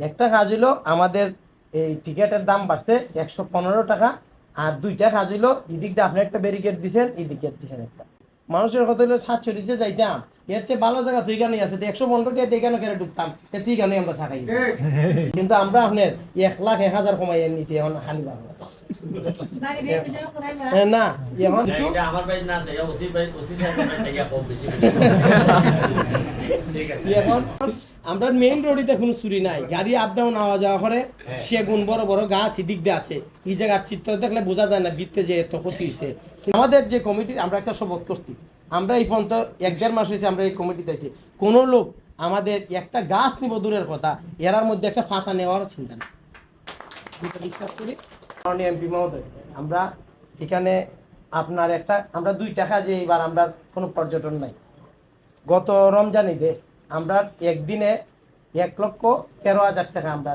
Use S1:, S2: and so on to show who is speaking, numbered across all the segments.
S1: একটা কাজ হলো আমাদের এই টিকেটের দাম বাড়ছে একশো পনেরো টাকা আর দুইটা কাজ হলো এদিক দিয়ে আপনি একটা ব্যারিকেড দিছেন এদিক দিয়ে দিছেন একটা। মানুষের কথা হলো সাতচল্লিশ যে যাইতাম এর চেয়ে ভালো জায়গা তুই কেন আছে একশো পনেরো টাকা দিয়ে কেন কেন ঢুকতাম? তুই কেন আমরা চাকাই কিন্তু আমরা আপনার এক লাখ এক হাজার কমাই নিছি এখন খালি এ, না। এখন এখন আমরা মেইন রোডে কোনো চুরি নাই। গাড়ি আপ ডাউন আওয়া যাওয়া করে
S2: হ্যাঁ।
S1: সেগুন বড় বড় গাছ এদিক দিয়ে আছে। এই জায়গার চিত্র দেখলে বোঝা যায় না বৃত্তে যে এত ক্ষতি হয়েছে। আমাদের যে কমিটি আমরা একটা শপথ করছি। আমরা এই পর্যন্ত এক দেড় মাস হয়েছে আমরা এই কমিটিতে আছি। কোনো লোক আমাদের একটা গাছ নিব দূরের কথা এরার মধ্যে একটা ফাঁকা নেওয়ারও চিন্তা নেই। বিশ্বাস করি। মাননীয় এমপি মহোদয় আমরা এখানে আপনার একটা আমরা দুই টাকা যে এবার আমরা কোনো পর্যটন নাই। গত রমজান ঈদে আমরা একদিনে এক লক্ষ তেরো হাজার টাকা আমরা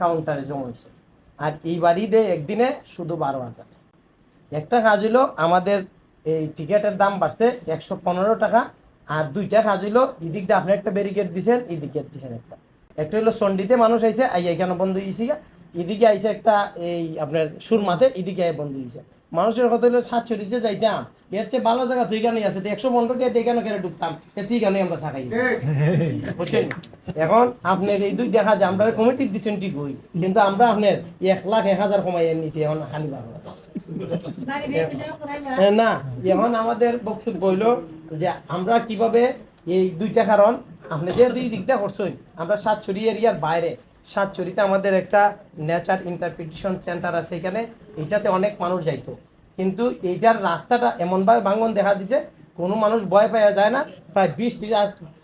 S1: কাউন্টারে জমা হয়েছে আর এইবার ঈদে একদিনে শুধু বারো হাজার। একটা কাজ হলো আমাদের এই টিকেটের দাম বাড়ছে একশো পনেরো টাকা, আর দুইটা কাজ হলো এদিক দিয়ে আপনি একটা ব্যারিকেড দিছেন, এদিকে দিছেন একটা। একটা হলো সন্ডিতে মানুষ আইছে আই এখানে বন্ধ হয়েছে এদিকে আইছে একটা এই আপনার সুরমাতে, এদিকে বন্ধ হয়েছে মানুষের কথা হলো সাতচল্লিশ যে যাইতাম এর চেয়ে ভালো জায়গা তুই কেন আছে। একশো পনেরো টাকা দিয়ে কেন কেন ঢুকতাম? তুই কেন আমরা চাকাই বুঝছেন? এখন আপনার এই দুই দেখা যায় আমরা কমিটি দিচ্ছেন ঠিক হই কিন্তু আমরা আপনার এক লাখ এক হাজার কমাই নিছি এখন খালি এ, না এখন আমাদের বক্তব্য হইল যে আমরা কীভাবে এই দুইটা কারণ আপনি যে দুই দিকটা করছেন আমরা সাত সাতছড়ি এরিয়ার বাইরে সাতছড়িতে আমাদের একটা নেচার ইন্টারপ্রিটেশন সেন্টার আছে এখানে। এটাতে অনেক মানুষ যাইতো। কিন্তু এইটার রাস্তাটা এমনভাবে ভাঙন দেখা দিছে, কোনো মানুষ ভয় পাওয়া যায় না, প্রায় বিশ ত্রিশ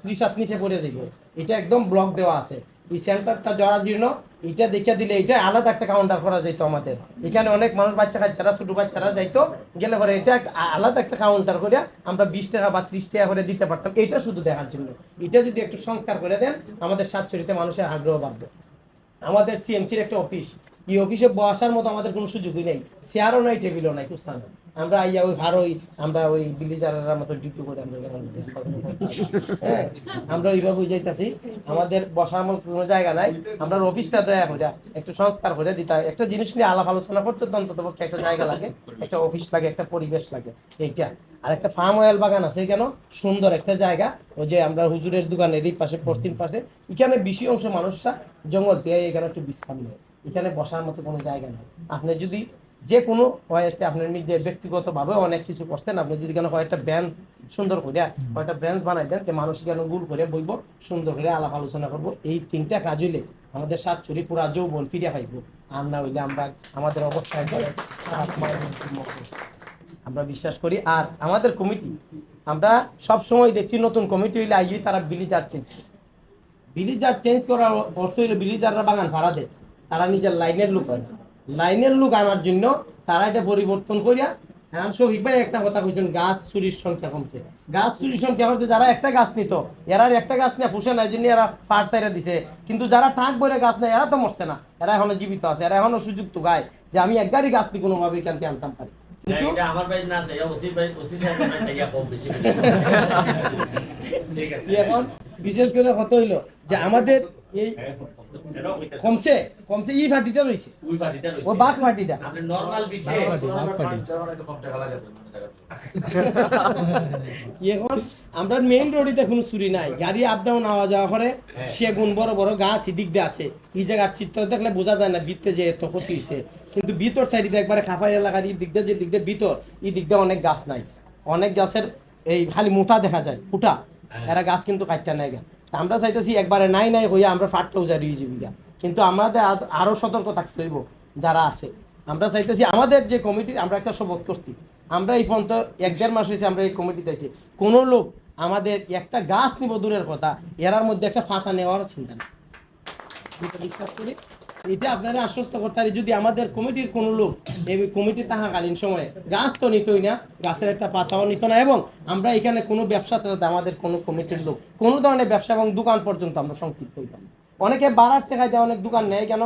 S1: ত্রিশ হাত নিচে পড়ে যাইব। এটা একদম ব্লক দেওয়া আছে। এই সেন্টারটা জরাজীর্ণ এটা দেখে দিলে এটা আলাদা একটা কাউন্টার করা যেত আমাদের। এখানে অনেক মানুষ বাচ্চা কাচ্চারা, ছোট বাচ্চারা যাইতো, গেলে পরে এটা আলাদা একটা কাউন্টার করে আমরা বিশ টাকা বা ত্রিশ টাকা করে দিতে পারতাম। এটা শুধু দেখার জন্য। এটা যদি একটু সংস্কার করে দেন, আমাদের সাতচরিতে মানুষের আগ্রহ বাড়বে। আমাদের সিএমসির একটা অফিস এই অফিসে বসার মতো আমাদের কোনো সুযোগই নেই। চেয়ারও নাই টেবিলও নাই কুস্তান আমরা আইয়া ওই আমরা ওই মতো ডিউটি করে, আমরা হ্যাঁ আমরা ওইভাবে বুঝাইতেছি আমাদের বসার কোনো জায়গা নাই। আমরা অফিসটা দয়া করে একটু সংস্কার করে দিতে একটা জিনিস নিয়ে আলাপ আলোচনা করতে তো অন্তত একটা জায়গা লাগে, একটা অফিস লাগে, একটা পরিবেশ লাগে। এইটা। আর একটা ফার্ম অয়েল বাগান আছে কেন? সুন্দর একটা জায়গা। ওই যে আমরা হুজুরের দোকানের এই পাশে, পশ্চিম পাশে। এখানে বেশি অংশ মানুষরা জঙ্গল দিয়ে এখানে একটু বিশ্রাম নেয়। এখানে বসার মতো কোনো জায়গা নেই। আপনি যদি যে কোনো ওয়েতে আপনার নিজে ব্যক্তিগতভাবে অনেক কিছু করছেন, আপনি যদি কেন কয়েকটা ব্যাঞ্চ সুন্দর করে, কয়েকটা ব্যাঞ্চ বানাই দেন মানুষ কেন গুল করে বইব, সুন্দর করে আলাপ আলোচনা করব, এই তিনটা কাজ হইলে আমাদের সাত চুরি পুরা যৌবন ফিরে পাইব আর না হইলে আমরা আমাদের অবস্থা একদম খারাপ মায়ের মতো। আমরা বিশ্বাস করি, আর আমাদের কমিটি আমরা সব সময় দেখছি নতুন কমিটি হইলে আইবি তারা বিলিজার চেঞ্জ বিলিজার চেঞ্জ করার অর্থ হইল বিলিজাররা বাগান ভাড়া দেয়, তারা নিজের লাইনের লোক হয় না। লাইনের লোক আনার জন্য তারা এটা পরিবর্তন করিয়া এখন শহীদ ভাই একটা কথা কইছেন গাছ চুরির সংখ্যা কমছে। গাছ চুরির সংখ্যা কমছে যারা একটা গাছ নিত এরা একটা গাছ নিয়ে ফুসে না এই জন্য এরা পাট সাইরা দিছে। কিন্তু যারা টাক বইরে গাছ নেয় এরা তো মরছে না। এরা এখনও জীবিত আছে এরা এখনও সুযোগ তো গায় যে আমি এক গাড়ি গাছ নিয়ে কোনোভাবে এখান থেকে আনতাম পারি
S2: না,
S1: কিন্তু
S2: এটা আমার ভাই না চাইয়া ওসি ভাই ওসি সাহেব না চাইয়া কম বেশি। ঠিক আছে।
S1: এখন বিশেষ করে কত হইল যে আমাদের এই কমছে কমছে ই ফাটিটা
S2: বাড়িটা
S1: ও বাঘ ফাটিটা
S2: নরমাল বিষয়ে
S1: এখন আমরা মেইন রোডে কোনো চুরি নাই। গাড়ি আপ ডাউন আওয়া যাওয়া করে।
S2: হ্যাঁ।
S1: সেগুন বড় বড় গাছ এদিক দিয়ে আছে। এই জায়গার চিত্র দেখলে বোঝা যায় না বৃত্তে যে এত ক্ষতি হয়েছে। কিন্তু ভিতর সাইডে একবারে খাফাই এলাকার এই দিক দিয়ে যে দিক দিয়ে ভিতর এই দিক দিয়ে অনেক গাছ নাই। অনেক গাছের এই খালি মোটা দেখা যায় ফুটা।
S2: হ্যাঁ।
S1: এরা গাছ কিন্তু কাটটা নেয় গা তা আমরা চাইতেছি একবারে নাই নাই হইয়া আমরা ফাটতেও যাবি জীবিকা কিন্তু আমাদের আরও আরও সতর্ক থাকতে হইব যারা আছে। আমরা চাইতেছি আমাদের যে কমিটি, আমরা একটা শপথ করছি। আমরা এই পর্যন্ত এক দেড় মাস হয়েছে আমরা এই কমিটিতে আছি কোনো লোক আমাদের একটা গাছ নিব দূরের কথা, এরার মধ্যে একটা ফাঁকা নেওয়ার চিন্তা নেই। বিশ্বাস করি এটা আপনারা আশ্বস্ত করতে পারি, যদি আমাদের কমিটির কোনো লোক এই কমিটি থাকাকালীন সময়ে গাছ তো নিতই না, গাছের একটা পাতাও নিত না, এবং আমরা এখানে কোনো ব্যবসা চালাতে আমাদের কোনো কমিটির লোক, কোনো ধরনের ব্যবসা এবং দোকান পর্যন্ত আমরা সংক্ষিপ্ত হইতাম। অনেকে বাড়ার টেকায় অনেক দোকান নেয় কেন?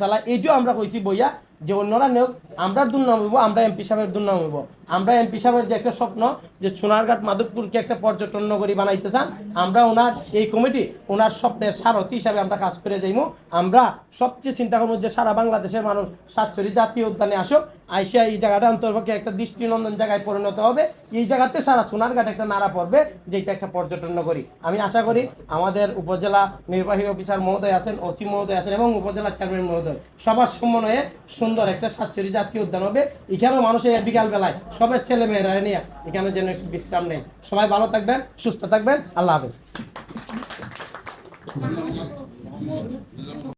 S1: চালা এইটাও আমরা কইছি বইয়া যে অন্যরা নেওক আমরা দুর্নাম হইব, আমরা এমপি সাহেবের দুর্নাম হইব। আমরা এমপি সাহেবের যে একটা স্বপ্ন, যে সোনারঘাট মাধবপুরকে একটা পর্যটন নগরী বানাইতে চান, আমরা ওনার এই কমিটি, ওনার স্বপ্নের সারথি হিসাবে আমরা কাজ করে যাইব আমরা সবচেয়ে চিন্তা করব যে সারা বাংলাদেশের মানুষ সাতচুরি জাতীয় উদ্যানে আসুক আইসিয়া এই জায়গাটা অন্তর্পক্ষে একটা দৃষ্টিনন্দন জায়গায় পরিণত হবে। এই জায়গাতে সারা সোনারঘাট একটা নাড়া পড়বে যেটা একটা পর্যটন নগরী। আমি আশা করি আমাদের উপজেলা নির্বাহী অফিসার মহোদয় আছেন, ওসি মহোদয় আছেন এবং উপজেলা চেয়ারম্যান মহোদয়। সবার সমন্বয়ে সুন্দর একটা সাতচুরি জাতীয় উদ্যান হবে। এখানেও মানুষের বিকাল বেলায় সবার ছেলে মেয়েরা নিয়ে এখানে যেন একটু বিশ্রাম নেই সবাই ভালো থাকবেন, সুস্থ থাকবেন। আল্লাহ হাফেজ।